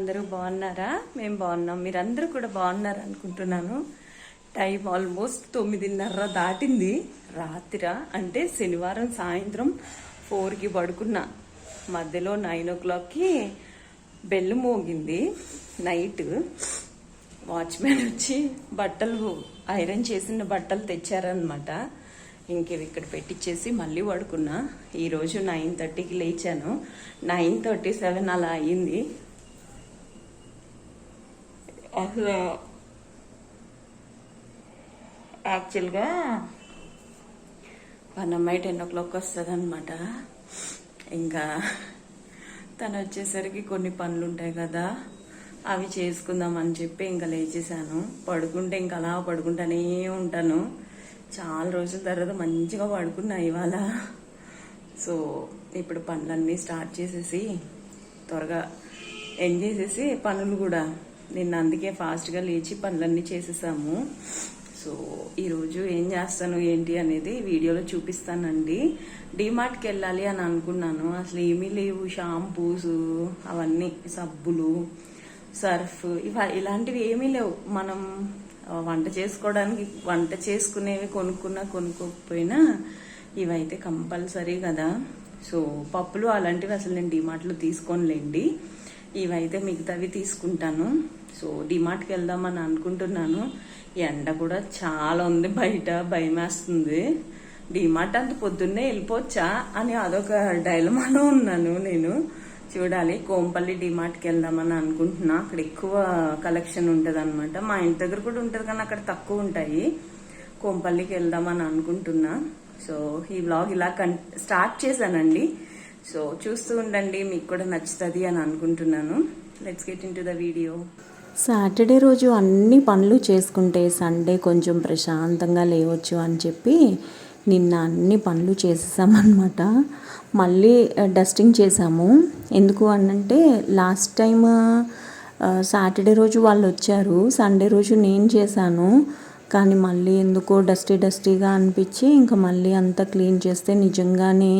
అందరూ బాగున్నారా? మేము బాగున్నాం. మీరందరూ కూడా బాగున్నారు అనుకుంటున్నాను టైం ఆల్మోస్ట్ తొమ్మిదిన్నర దాటింది. రాత్రి అంటే శనివారం సాయంత్రం ఫోర్కి పడుకున్నా. మధ్యలో నైన్ ఓ క్లాక్కి బెల్లు మోగింది. నైట్ వాచ్మెన్ వచ్చి బట్టలు ఐరన్ చేసిన బట్టలు తెచ్చారనమాట ఇంకేవి ఇక్కడ పెట్టించేసి మళ్ళీ పడుకున్నా. ఈరోజు నైన్ థర్టీకి లేచాను. నైన్ థర్టీ సెవెన్ అలా అయ్యింది అసలు యాక్చువల్గా వన్ అమ్మాయి టెన్ ఓ క్లాక్ వస్తుంది అనమాట ఇంకా తను వచ్చేసరికి కొన్ని పనులు ఉంటాయి కదా అవి చేసుకుందామని చెప్పి ఇంకా లేచేసాను పడుకుంటే ఇంకా అలా పడుకుంటానే ఉంటాను. చాలా రోజుల తర్వాత మంచిగా పడుకున్నా ఇవాళ. సో ఇప్పుడు పనులన్నీ స్టార్ట్ చేసేసి త్వరగా ఎండ్ చేసేసి పనులు కూడా నిన్న అందుకే ఫాస్ట్గా లేచి పనులన్నీ చేసేసాము. సో ఈరోజు ఏం చేస్తాను ఏంటి అనేది వీడియోలో చూపిస్తానండి. డిమార్ట్కి వెళ్ళాలి అని అనుకున్నాను. అసలు ఏమీ లేవు. షాంపూస్ అవన్నీ సబ్బులు సర్ఫ్ ఇవ ఇలాంటివి ఏమీ లేవు. మనం వంట చేసుకోవడానికి వంట చేసుకునేవి కొనుక్కున్నా కొనుక్కోకపోయినా ఇవైతే కంపల్సరీ కదా. సో పప్పులు అలాంటివి అసలు నేను డిమార్ట్లో తీసుకోనులేండి. ఇవైతే మిగతావి తీసుకుంటాను. సో డిమార్ట్కి వెళ్దామని అనుకుంటున్నాను. ఎండ కూడా చాలా ఉంది బయట భయం వేస్తుంది డిమార్ట్ అంత పొద్దున్నే వెళ్ళిపోవచ్చా అని అదొక డైలమాలో ఉన్నాను నేను. చూడాలి కోంపల్లి డిమార్ట్కి వెళ్దామని అనుకుంటున్నా. అక్కడ ఎక్కువ కలెక్షన్ ఉంటుంది అనమాట మా ఇంటి దగ్గర కూడా ఉంటుంది కానీ అక్కడ తక్కువ ఉంటాయి. కోంపల్లికి వెళ్దామని అనుకుంటున్నా. సో ఈ బ్లాగ్ ఇలా కన్ స్టార్ట్ చేశానండి. సో చూస్తూ ఉండండి మీకు కూడా నచ్చుతుంది అని అనుకుంటున్నాను. Let's get into the video Saturday రోజు అన్ని పనులు చేసుకుంటే సండే కొంచెం ప్రశాంతంగా లేవచ్చు అని చెప్పి నిన్న అన్ని పనులు చేసేసామన్నమాట. మళ్ళీ డస్టింగ్ చేసాము. ఎందుకు అనంటే లాస్ట్ టైం సాటర్డే రోజు వాళ్ళు వచ్చారు. సండే రోజు నేను చేశాను. కానీ మళ్ళీ ఎందుకో డస్టీ డస్టీగా అనిపించి ఇంకా మళ్ళీ అంతా క్లీన్ చేస్తే నిజంగానే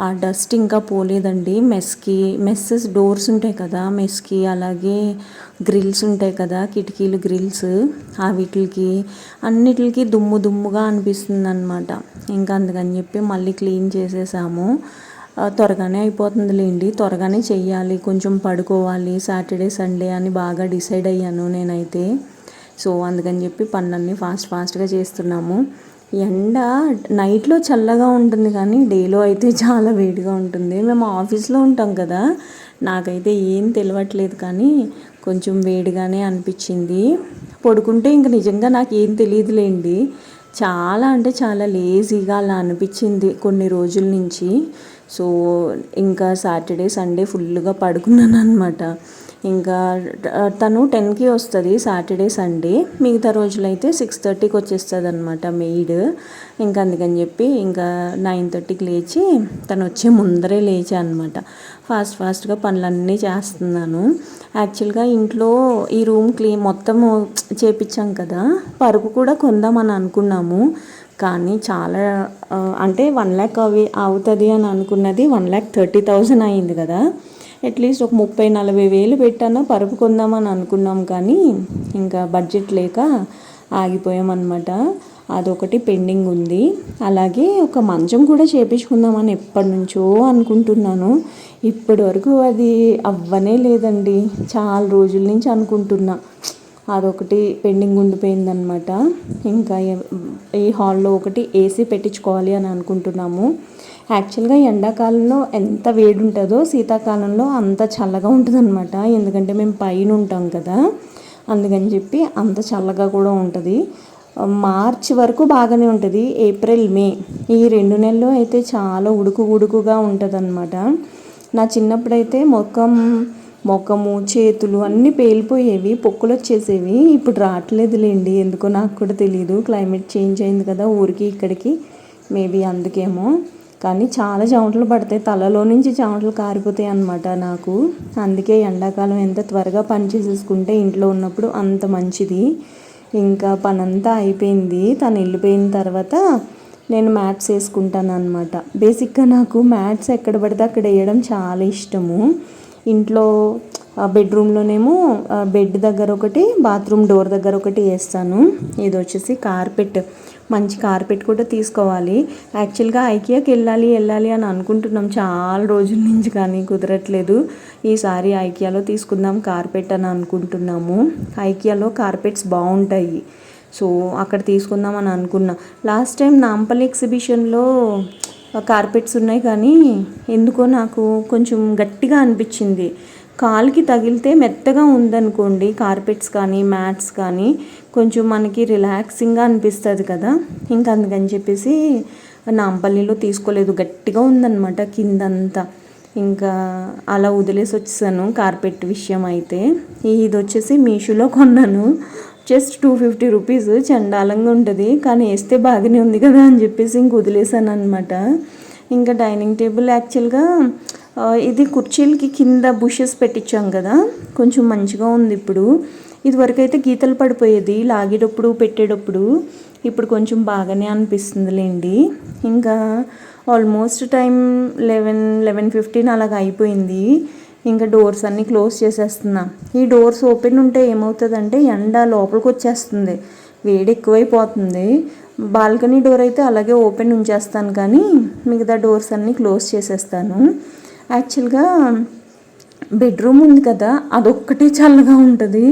ఆ డస్ట్ ఇంకా పోలేదండి. మెస్కి మెస్సెస్ డోర్స్ ఉంటాయి కదా మెస్కి అలాగే గ్రిల్స్ ఉంటాయి కదా కిటికీలు గ్రిల్స్ ఆ వీటికి అన్నిటికి దుమ్ము దుమ్ముగా అనిపిస్తుంది అనమాట ఇంకా అందుకని చెప్పి మళ్ళీ క్లీన్ చేసేసాము. త్వరగానే అయిపోతుందిలేండి. త్వరగానే చెయ్యాలి కొంచెం పడుకోవాలి సాటర్డే సండే అని బాగా డిసైడ్ అయ్యాను నేనైతే. సో అందుకని చెప్పి పనులన్నీ ఫాస్ట్ ఫాస్ట్గా చేస్తున్నాము. ఎండ నైట్లో చల్లగా ఉంటుంది కానీ డేలో అయితే చాలా వేడిగా ఉంటుంది. మేము ఆఫీస్లో ఉంటాం కదా నాకైతే ఏం తెలియట్లేదు కానీ కొంచెం వేడిగానే అనిపించింది. పడుకుంటే ఇంక నిజంగా నాకు ఏం తెలియదులేండి. చాలా అంటే చాలా లేజీగా అలా అనిపించింది కొన్ని రోజుల నుంచి. సో ఇంకా సాటర్డే సండే ఫుల్గా పడుకున్నాను అనమాట ఇంకా తను టెన్కి వస్తుంది సాటర్డే సండే. మిగతా రోజులైతే సిక్స్ థర్టీకి వచ్చేస్తుంది అనమాట మెయిడ్. ఇంకా అందుకని చెప్పి ఇంకా నైన్ థర్టీకి లేచి తను వచ్చే ముందరే లేచా అనమాట ఫాస్ట్ ఫాస్ట్గా పనులన్నీ చేస్తున్నాను. యాక్చువల్గా ఇంట్లో ఈ రూమ్ క్లీన్ మొత్తము చేపించాం కదా పరుపు కూడా కొందామని అనుకున్నాము. కానీ చాలా అంటే వన్ ల్యాక్ అవి అవుతుంది అని అనుకున్నది వన్ ల్యాక్ థర్టీ థౌజండ్ అయింది కదా. అట్లీస్ట్ ఒక ముప్పై నలభై వేలు పెట్టాను పరుపు కొందామని అనుకున్నాం కానీ ఇంకా బడ్జెట్ లేక ఆగిపోయామన్నమాట. అదొకటి పెండింగ్ ఉంది. అలాగే ఒక మంచం కూడా చేపించుకుందామని ఎప్పటి నుంచో అనుకుంటున్నాను. ఇప్పటి వరకు అది అవ్వనే లేదండి. చాలా రోజుల నుంచి అనుకుంటున్నా. అదొకటి పెండింగ్ ఉండిపోయిందనమాట ఇంకా ఈ హాల్లో ఒకటి ఏసీ పెట్టించుకోవాలి అని అనుకుంటున్నాము. యాక్చువల్గా ఎండాకాలంలో ఎంత వేడి ఉంటుందో శీతాకాలంలో అంత చల్లగా ఉంటుందన్నమాట. ఎందుకంటే మేము పైన ఉంటాం కదా. అందుకని చెప్పి అంత చల్లగా కూడా ఉంటుంది. మార్చ్ వరకు బాగానే ఉంటుంది. ఏప్రిల్ మే ఈ రెండు నెలలు అయితే చాలా ఉడుకు ఉడుకుగా ఉంటుంది నా చిన్నప్పుడైతే ముఖం ముఖము చేతులు అన్నీ పేలిపోయేవి పొక్కులు వచ్చేసేవి ఇప్పుడు రావట్లేదులేండి. ఎందుకో నాకు కూడా తెలియదు క్లైమేట్ చేంజ్ అయింది కదా ఊరికి ఇక్కడికి. మేబీ అందుకేమో. కానీ చాలా చెమటలు పడతాయి. తలలో నుంచి చెమటలు కారిపోతాయి అన్నమాట నాకు. అందుకే ఎండాకాలం ఎంత త్వరగా పని చేసేసుకుంటే ఇంట్లో ఉన్నప్పుడు అంత మంచిది. ఇంకా పనంతా అయిపోయింది. తను వెళ్ళిపోయిన తర్వాత నేను మ్యాట్స్ వేసుకుంటాను అనమాట బేసిక్గా నాకు మ్యాట్స్ ఎక్కడ పడితే అక్కడ వేయడం చాలా ఇష్టము. ఇంట్లో బెడ్రూమ్లోనేమో బెడ్ దగ్గర ఒకటి బాత్రూమ్ డోర్ దగ్గర ఒకటి వేస్తాను. ఇది వచ్చేసి కార్పెట్. మంచి కార్పెట్ కూడా తీసుకోవాలి. యాక్చువల్గా ఐకియాకి వెళ్ళాలి వెళ్ళాలి అని అనుకుంటున్నాం. చాలా రోజుల నుంచి కానీ కుదరట్లేదు. ఈసారి ఐకియాలో తీసుకుందాం కార్పెట్ అని అనుకుంటున్నాము. ఐకియాలో కార్పెట్స్ బాగుంటాయి. సో అక్కడ తీసుకుందాం అని అనుకున్నా. లాస్ట్ టైం నాంపల్లి ఎగ్జిబిషన్లో కార్పెట్స్ ఉన్నాయి కానీ ఎందుకో నాకు కొంచెం గట్టిగా అనిపించింది. కాలుకి తగిలితే మెత్తగా ఉందనుకోండి కార్పెట్స్ కానీ మ్యాట్స్ కానీ కొంచెం మనకి రిలాక్సింగ్గా అనిపిస్తుంది కదా. ఇంకా అందుకని చెప్పేసి నాంపల్లిలో తీసుకోలేదు. గట్టిగా ఉందన్నమాట కిందంతా. ఇంకా అలా వదిలేసి వచ్చేసాను కార్పెట్ విషయం అయితే. ఇది వచ్చేసి మీషోలో కొన్నాను. జస్ట్ టూ ఫిఫ్టీ రూపీస్ చండాలంగా ఉంటుంది. కానీ వేస్తే బాగానే ఉంది కదా అని చెప్పేసి ఇంక వదిలేసాను అనమాట ఇంకా డైనింగ్ టేబుల్ యాక్చువల్గా ఇది కుర్చీలకి కింద బుషెస్ పెట్టించాం కదా. కొంచెం మంచిగా ఉంది ఇప్పుడు. ఇదివరకు అయితే గీతలు పడిపోయేది లాగేటప్పుడు పెట్టేటప్పుడు. ఇప్పుడు కొంచెం బాగానే అనిపిస్తుందిలేండి. ఇంకా almost time eleven eleven fifteen అలాగ అయిపోయింది. ఇంకా డోర్స్ అన్నీ క్లోజ్ చేసేస్తున్నా. ఈ డోర్స్ ఓపెన్ ఉంటే ఏమవుతుందంటే ఎండ లోపలికి వచ్చేస్తుంది. వేడి ఎక్కువైపోతుంది. బాల్కనీ డోర్ అయితే అలాగే ఓపెన్ ఉంచేస్తాను కానీ మిగతా డోర్స్ అన్నీ క్లోజ్ చేసేస్తాను. యాక్చువల్గా బెడ్రూమ్ ఉంది కదా అదొక్కటే చల్లగా ఉంటుంది.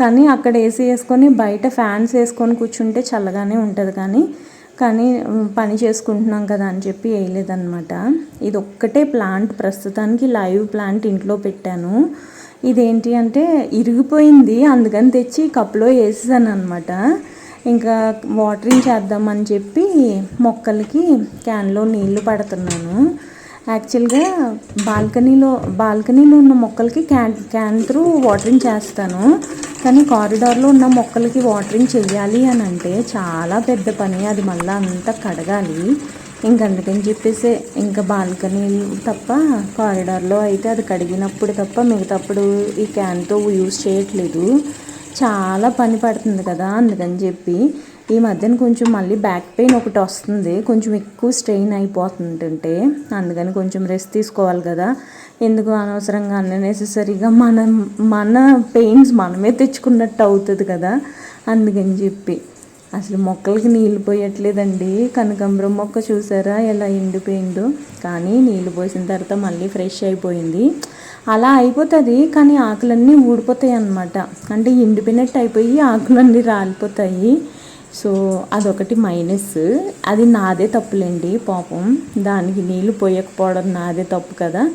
కానీ అక్కడ ఏసీ వేసుకొని బయట ఫ్యాన్స్ వేసుకొని కూర్చుంటే చల్లగానే ఉంటుంది కానీ కానీ పని చేసుకుంటున్నాం కదా అని చెప్పి వేయలేదన్నమాట. ఇది ఒక్కటే ప్లాంట్ ప్రస్తుతానికి లైవ్ ప్లాంట్ ఇంట్లో పెట్టాను. ఇదేంటి అంటే ఇరిగిపోయింది అందుకని తెచ్చి కప్లో వేసేసాను అనమాట ఇంకా వాటరింగ్ చేద్దామని చెప్పి మొక్కలకి క్యాన్లో నీళ్ళు పడుతున్నాను. యాక్చువల్గా బాల్కనీలో బాల్కనీలో ఉన్న మొక్కలకి క్యాన్ క్యాన్ త్రూ వాటరింగ్ చేస్తాను. కానీ కారిడార్లో ఉన్న మొక్కలకి వాటరింగ్ చెయ్యాలి అని అంటే చాలా పెద్ద పని. అది మళ్ళీ అంతా కడగాలి. ఇంక అందుకని చెప్పేసి ఇంకా బాల్కనీ తప్ప కారిడార్లో అయితే అది కడిగినప్పుడు తప్ప మిగతాప్పుడు ఈ క్యాన్తో యూజ్ చేయట్లేదు. చాలా పని పడుతుంది కదా అందుకని చెప్పి ఈ మధ్యన కొంచెం మళ్ళీ బ్యాక్ పెయిన్ ఒకటి వస్తుంది. కొంచెం ఎక్కువ స్ట్రెయిన్ అయిపోతుంటుంటే అందుకని కొంచెం రెస్ట్ తీసుకోవాలి కదా. ఎందుకు అనవసరంగా అన్నెసెసరీగా మన మన పెయిన్స్ మనమే తెచ్చుకున్నట్టు అవుతుంది కదా. అందుకని చెప్పి. అసలు మొక్కలకి నీళ్ళు పోయట్లేదండి. కనకాంబరం మొక్క చూసారా? ఎలా ఎండిపోయిందో. కానీ నీళ్ళు పోసిన తర్వాత మళ్ళీ ఫ్రెష్ అయిపోయింది. అలా అయిపోతుంది కానీ ఆకులన్నీ ఊడిపోతాయి అన్నమాట అంటే ఎండిపోయినట్టు అయిపోయి ఆకులన్నీ రాలిపోతాయి. సో అదొకటి మైనస్. అది నాదే తప్పులేండి పాపం. దానికి నీళ్ళు పోయకపోవడం నాదే తప్పు కదా.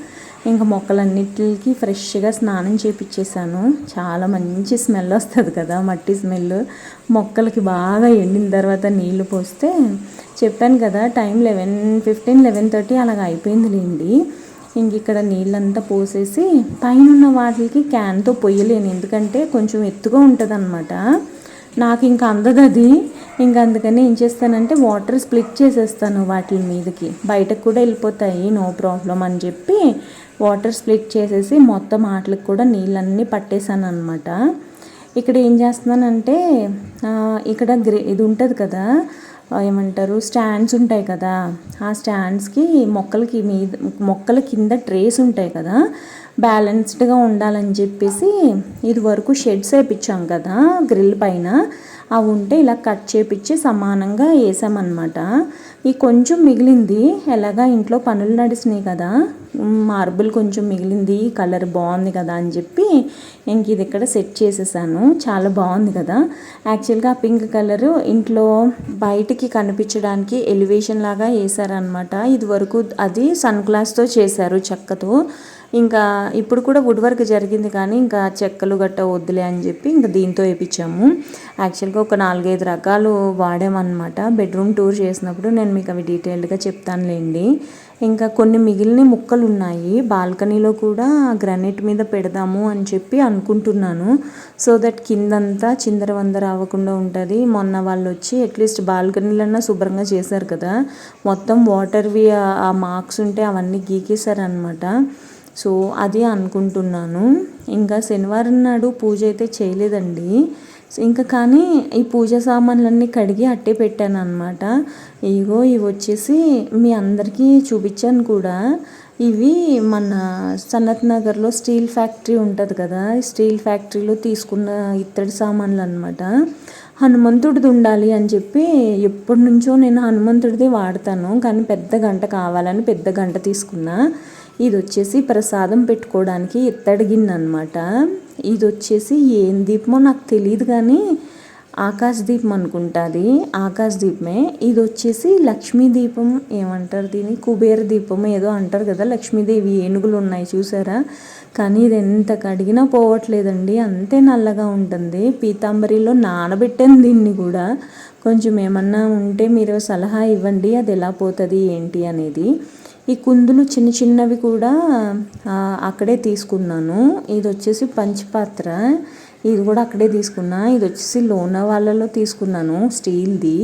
ఇంకా మొక్కలన్నిటికి ఫ్రెష్గా స్నానం చేపించేసాను చాలా మంచి స్మెల్ వస్తుంది కదా మట్టి స్మెల్. మొక్కలకి బాగా ఎండిన తర్వాత నీళ్ళు పోస్తే చెప్పాను కదా time eleven fifteen eleven thirty అలాగ అయిపోయిందిలేండి ఇంక ఇక్కడ నీళ్ళంతా పోసేసి పైన ఉన్న వాటికి క్యాన్తో పొయ్యలేను. ఎందుకంటే కొంచెం ఎత్తుగా ఉంటుంది నాకు ఇంకా అందదు అది ఇంకా అందుకని ఏం చేస్తానంటే వాటర్ స్ప్లిట్ చేసేస్తాను వాటి మీదకి. బయటకు కూడా వెళ్ళిపోతాయి నో ప్రాబ్లం అని చెప్పి వాటర్ స్ప్లిట్ చేసేసి మొత్తం ఆటలకు కూడా నీళ్ళన్నీ పట్టేశాను అనమాట ఇక్కడ ఏం చేస్తున్నానంటే ఇక్కడ గ్రే ఇది ఉంటుంది కదా ఏమంటారు స్టాండ్స్ ఉంటాయి కదా. ఆ స్టాండ్స్కి మొక్కలకి మీద మొక్కల కింద ట్రేస్ ఉంటాయి కదా. బ్యాలెన్స్డ్గా ఉండాలని చెప్పేసి ఇది వరకు షెడ్స్ వేయించాం కదా గ్రిల్ పైన. అవి ఉంటే ఇలా కట్ చేపించి సమానంగా వేసామన్నమాట. ఈ కొంచెం మిగిలింది. ఎలాగా ఇంట్లో పనులు నడిచినాయి కదా. మార్బుల్ కొంచెం మిగిలింది. కలర్ బాగుంది కదా అని చెప్పి ఇంక ఇది ఇక్కడ సెట్ చేసేసాను. చాలా బాగుంది కదా. యాక్చువల్గా ఆ పింక్ కలర్ ఇంట్లో బయటికి కనిపించడానికి ఎలివేషన్ లాగా వేసారనమాట ఇది వరకు అది సన్ గ్లాస్తో చేశారు చెక్కతో. ఇంకా ఇప్పుడు కూడా వుడ్ వర్క్ జరిగింది కానీ ఇంకా చెక్కలు గట్ట వద్దులే అని చెప్పి ఇంకా దీంతో వేయించాము యాక్చువల్గా ఒక నాలుగైదు రకాలు వాడామన్నమాట. బెడ్రూమ్ టూర్ చేసినప్పుడు నేను మీకు అవి డీటెయిల్డ్గా చెప్తానులేండి. ఇంకా కొన్ని మిగిలిన ముక్కలు ఉన్నాయి బాల్కనీలో కూడా గ్రానైట్ మీద పెడదాము అని చెప్పి అనుకుంటున్నాను. సో దట్ కిందంతా చిందర వందర అవ్వకుండా ఉంటుంది. మొన్న వాళ్ళు వచ్చి అట్లీస్ట్ బాల్కనీలన్నా శుభ్రంగా చేశారు కదా. మొత్తం వాటర్వి ఆ- ఆ మార్క్స్ ఉంటే అవన్నీ గీకేశారనమాట సో అది అనుకుంటున్నాను. ఇంకా శనివారం నాడు పూజ అయితే చేయలేదండి. ఇంకా కానీ ఈ పూజ సామాన్లన్నీ కడిగి అట్టే పెట్టాను అనమాట ఇగో ఇవి వచ్చేసి మీ అందరికీ చూపించాను కూడా. ఇవి మన సనత్ నగర్లో స్టీల్ ఫ్యాక్టరీ ఉంటుంది కదా స్టీల్ ఫ్యాక్టరీలో తీసుకున్న ఇత్తడి సామాన్లు అనమాట హనుమంతుడిది ఉండాలి అని చెప్పి ఎప్పటి నుంచో నేను హనుమంతుడిది వాడతాను. కానీ పెద్ద గంట కావాలని పెద్ద గంట తీసుకున్నా. ఇది వచ్చేసి ప్రసాదం పెట్టుకోవడానికి ఇత్తడి గిన్నె అనమాట ఇది వచ్చేసి ఏం దీపమో నాకు తెలియదు కానీ ఆకాశ దీపం అనుకుంటుంది ఆకాశ దీపమే. ఇది వచ్చేసి లక్ష్మీ దీపం ఏమంటారు దీన్ని? కుబేర దీపం ఏదో అంటారు కదా లక్ష్మీదేవి ఏనుగులు ఉన్నాయి చూసారా? కానీ ఇది ఎంత కడిగినా పోవట్లేదండి. అంతే నల్లగా ఉంటుంది. పీతాంబరిలో నానబెట్టాను దీన్ని కూడా. కొంచెం ఏమన్నా ఉంటే మీరు సలహా ఇవ్వండి. అది ఎలా పోతుంది ఏంటి అనేది. ఈ కుందులు చిన్న చిన్నవి కూడా అక్కడే తీసుకున్నాను. ఇది వచ్చేసి పంచపాత్ర. ఇది కూడా అక్కడే తీసుకున్నా. ఇది వచ్చేసి లోనా వాళ్ళలో తీసుకున్నాను స్టీల్ది.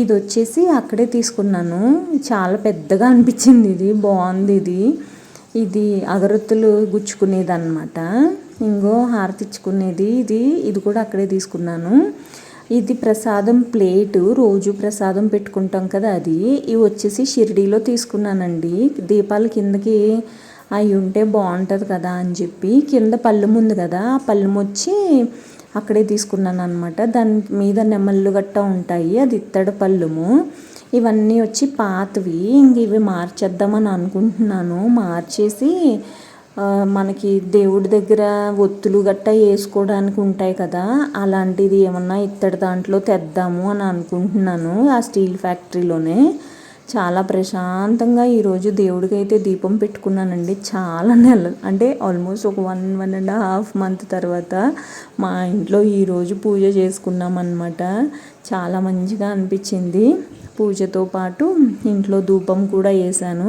ఇది వచ్చేసి అక్కడే తీసుకున్నాను. చాలా పెద్దగా అనిపించింది ఇది బాగుంది ఇది. ఇది అగరొత్తులు గుచ్చుకునేది అనమాట ఇంకో హారతిచ్చుకునేది ఇది. ఇది కూడా అక్కడే తీసుకున్నాను. ఇది ప్రసాదం ప్లేటు రోజు ప్రసాదం పెట్టుకుంటాం కదా అది. ఇవి వచ్చేసి షిరిడీలో తీసుకున్నానండి. దీపాల కిందకి అవి ఉంటే బాగుంటుంది కదా అని చెప్పి కింద పళ్ళెం ఉంది కదా ఆ పళ్ళెం వచ్చి అక్కడే తీసుకున్నాను అనమాట దాని మీద నెమళ్ళు గట్ట ఉంటాయి అది ఇత్తడి పళ్ళుము. ఇవన్నీ వచ్చి పాతవి. ఇంక ఇవి మార్చేద్దామని అనుకుంటున్నాను. మార్చేసి మనకి దేవుడి దగ్గర ఒత్తులు గట్ట వేసుకోవడానికి ఉంటాయి కదా అలాంటిది ఏమన్నా ఇత్తడి దాంట్లో తెద్దాము అని అనుకుంటున్నాను ఆ స్టీల్ ఫ్యాక్టరీలోనే. చాలా ప్రశాంతంగా ఈరోజు దేవుడికి అయితే దీపం పెట్టుకున్నానండి. చాలా నెల అంటే ఆల్మోస్ట్ ఒక one one and half month తర్వాత మా ఇంట్లో ఈరోజు పూజ చేసుకున్నామన్నమాట. చాలా మంచిగా అనిపించింది. పూజతో పాటు ఇంట్లో ధూపం కూడా వేసాను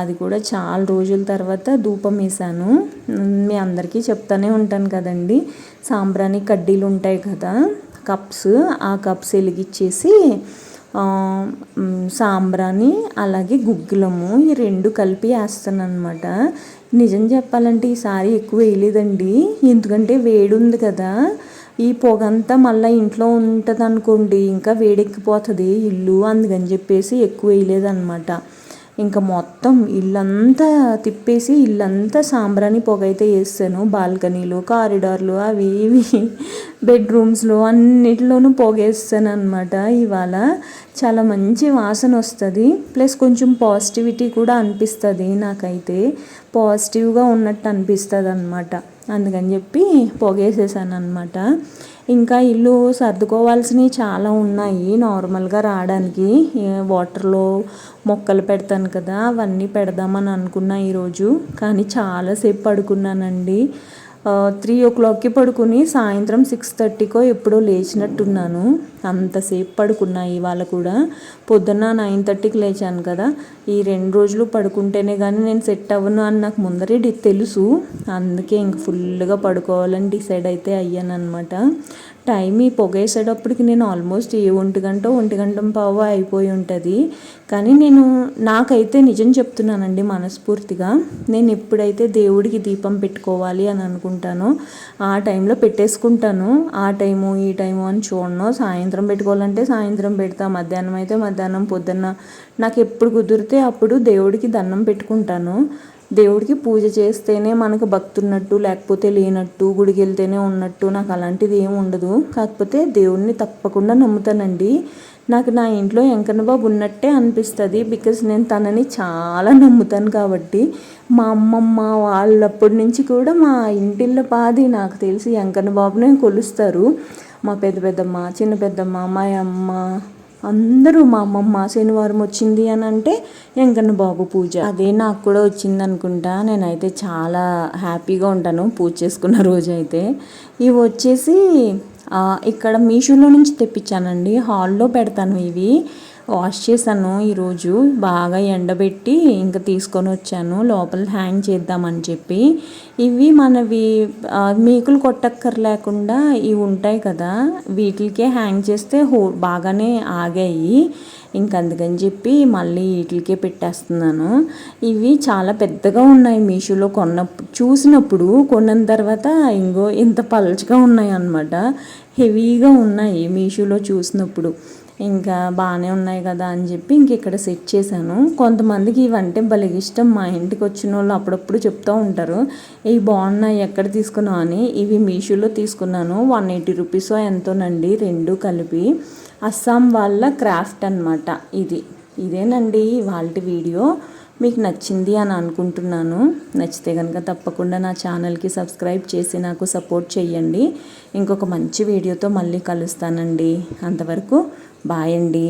అది కూడా చాలా రోజుల తర్వాత ధూపం వేసాను మీ అందరికీ చెప్తానే ఉంటాను కదండి. సాంబ్రాణి కడ్డీలు ఉంటాయి కదా కప్స్ ఆ కప్స్ వెలిగిచ్చేసి సాంబ్రాణి అలాగే గుగ్గిలము ఈ రెండు కలిపి వేస్తాను అనమాట నిజం చెప్పాలంటే ఈసారి ఎక్కువ వేయలేదండి. ఎందుకంటే వేడి ఉంది కదా. ఈ పొగంతా మళ్ళీ ఇంట్లో ఉంటుంది అనుకోండి ఇంకా వేడెక్కిపోతుంది ఇల్లు అందుకని చెప్పేసి ఎక్కువ వేయలేదన్నమాట. ఇంకా మొత్తం ఇల్లంతా తిప్పేసి ఇల్లంతా సాంబ్రాణి పొగ అయితే వేస్తాను. బాల్కనీలు కారిడార్లు అవి ఇవి బెడ్రూమ్స్లో అన్నిటిలోనూ పొగేస్తాను అనమాట ఇవాళ చాలా మంచి వాసన వస్తుంది. ప్లస్ కొంచెం పాజిటివిటీ కూడా అనిపిస్తుంది నాకైతే. పాజిటివ్గా ఉన్నట్టు అనిపిస్తుంది అనమాట అందుకని చెప్పి పొగేసేసాను అనమాట ఇంకా ఇల్లు సర్దుకోవాల్సినవి చాలా ఉన్నాయి నార్మల్గా రావడానికి. వాటర్లో మొక్కలు పెడతాను కదా అవన్నీ పెడదామని అనుకున్నా ఈరోజు. కానీ చాలాసేపు పడుకున్నానండి. త్రీ ఓ క్లాక్కి పడుకుని సాయంత్రం సిక్స్ థర్టీకో ఎప్పుడో లేచినట్టున్నాను. అంతసేపు పడుకున్నా ఇవాళ కూడా. పొద్దున్న నైన్ థర్టీకి లేచాను కదా. ఈ రెండు రోజులు పడుకుంటేనే కానీ నేను సెట్ అవ్వను అని నాకు ముందరే తెలుసు. అందుకే ఇంక ఫుల్గా పడుకోవాలని డిసైడ్ అయితే అయ్యాను అనమాట టైం ఈ పొగేసేటప్పటికి నేను ఆల్మోస్ట్ ఏ ఒంటి గంట ఒంటి గంట పావు అయిపోయి ఉంటుంది. కానీ నేను నాకైతే నిజం చెప్తున్నానండి మనస్ఫూర్తిగా. నేను ఎప్పుడైతే దేవుడికి దీపం పెట్టుకోవాలి అని అనుకుంటానో ఆ టైంలో పెట్టేసుకుంటాను. ఆ టైము ఈ టైము అని చూడను. సాయంత్రం పెట్టుకోవాలంటే సాయంత్రం పెడతా. మధ్యాహ్నం అయితే మధ్యాహ్నం పొద్దున్న. నాకు ఎప్పుడు కుదిరితే అప్పుడు దేవుడికి దండం పెట్టుకుంటాను. దేవుడికి పూజ చేస్తేనే మనకు భక్తున్నట్టు లేకపోతే లేనట్టు గుడికి వెళ్తేనే ఉన్నట్టు నాకు అలాంటిది ఏమి ఉండదు. కాకపోతే దేవుడిని తప్పకుండా నమ్ముతానండి. నాకు నా ఇంట్లో వెంకన్న బాబు ఉన్నట్టే అనిపిస్తుంది బికాస్ నేను తనని చాలా నమ్ముతాను కాబట్టి. మా అమ్మమ్మ వాళ్ళప్పటి నుంచి కూడా మా ఇంటిళ్ళ పాది నాకు తెలిసి వెంకన్న బాబునే కొలుస్తారు. మా పెద్ద పెద్దమ్మ చిన్న పెద్దమ్మ మా అమ్మ అందరూ మా అమ్మమ్మ శనివారం వచ్చింది అని అంటే వెంకన్న బాబు పూజ. అదే నాకు కూడా వచ్చింది అనుకుంటా. నేనైతే చాలా హ్యాపీగా ఉంటాను పూజ చేసుకున్న రోజు అయితే ఇవి వచ్చేసి ఇక్కడ మీషోలో నుంచి తెప్పించానండి. హాల్లో పెడతాను ఇవి. వాష్ చేశాను. ఈరోజు బాగా ఎండబెట్టి ఇంకా తీసుకొని వచ్చాను. లోపల హ్యాంగ్ చేద్దామని చెప్పి. ఇవి మనవి ఆ, మేకులు కొట్టక్కర్లేకుండా ఇవి ఉంటాయి కదా వీటికే హ్యాంగ్ చేస్తే హో బాగానే ఆగాయి. ఇంకందుకని చెప్పి మళ్ళీ వీటికే పెట్టేస్తున్నాను. ఇవి చాలా పెద్దగా ఉన్నాయి మీషోలో కొన్నప్పుడు చూసినప్పుడు కొన్న తర్వాత ఇంకో ఇంత పలచగా ఉన్నాయి అన్నమాట హెవీగా ఉన్నాయి మీషోలో చూసినప్పుడు. ఇంకా బాగానే ఉన్నాయి కదా అని చెప్పి ఇంక ఇక్కడ సెట్ చేశాను. కొంతమందికి ఇవంటే భలే ఇష్టం. మా ఇంటికి వచ్చిన వాళ్ళు అప్పుడప్పుడు చెప్తూ ఉంటారు. ఇవి బాగున్నాయి ఎక్కడ తీసుకున్నావు అని. ఇవి మీషోలో తీసుకున్నాను. వన్ ఎయిటీ రూపీస్ ఎంతోనండి. రెండు కలిపి అస్సాం వాళ్ళ క్రాఫ్ట్ అన్నమాట ఇది. ఇదేనండి వాళ్ళ వీడియో. మీకు నచ్చింది అని అనుకుంటున్నాను. నచ్చితే కనుక తప్పకుండా నా ఛానల్కి సబ్స్క్రైబ్ చేసి నాకు సపోర్ట్ చేయండి ఇంకొక మంచి వీడియోతో మళ్ళీ కలుస్తానండి. అంతవరకు బాయ్ అండి.